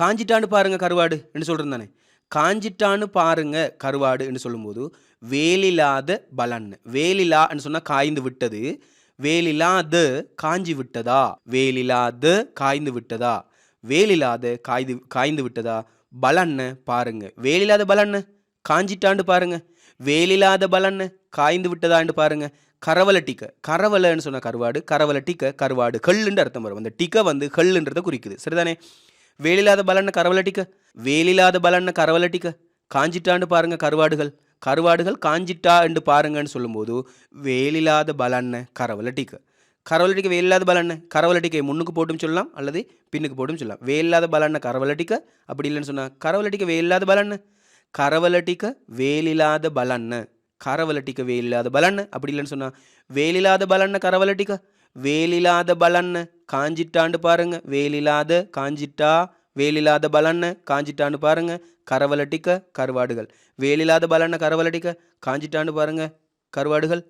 காஞ்சிட்டான்னு பாருங்கள் கருவாடு என்று சொல்கிறேன் தானே? காஞ்சிட்டான்னு பாருங்க கருவாடு என்று சொல்லும்போது வேலில்லாத பலன். வேலிலான்னு சொன்னால் காய்ந்து விட்டது. வேலில்லாத காஞ்சி விட்டதா? வேலில்லாத காய்ந்து விட்டதா? வேலில்லாத காய்ந்து காய்ந்து விட்டதா? பலன்னு பாருங்க. வேலில்லாத பலன்னு காஞ்சிட்டாண்டு பாருங்க. வேலில்லாத பலன்னு காய்ந்து விட்டதான்னு பாருங்க. கரவல டிக்க. கரவலன்னு சொன்ன கருவாடு கரவல டிக்க கருவாடு கல்லுன்ற அர்த்தம் வரும். அந்த டிக்க வந்து கல்லுன்றதை குறிக்குது. சரிதானே? வேலில்லாத பலன்னு கரவல டிக்க. வேலில்லாத பலன்னு கரவல டிக்க. காஞ்சிட்டாண்டு பாருங்க கருவாடுகள். கருவாடுகள் காஞ்சிட்டா என்று பாருங்கன்னு சொல்லும்போது வேலில்லாத பலன்ன கரவல டிக்க. கரவலட்டிக்க வேலில்லாத பலன்னு கரவலட்டிக்கை முன்னுக்கு போட்டும் சொல்லலாம் அல்லது பின்னுக்கு போட்டும் சொல்லலாம். வேலில்லாத பலன்ன கரவலட்டிக்க அப்படி இல்லைன்னு சொன்னால் கரவலட்டிக்க வேலில்லாத பலன்னு. கரவலட்டிக்க வேலில்லாத பலன்ன. கரவலட்டிக்க வேலில்லாத பலன்னு. அப்படி இல்லைன்னு சொன்னால் வேலில்லாத பலன்ன கரவலட்டிக்க வேலில்லாத பலன்னு காஞ்சிட்டாண்டு பாருங்க. வேலில்லாத காஞ்சிட்டா வேலில்லாத பலன்னு காஞ்சிட்டான்னு பாருங்க. கரவலட்டிக்க கருவாடுகள். வேலில்லாத பலன்னு கரவலட்டிக்க காஞ்சிட்டான்னு பாருங்க. கருவாடுகள்.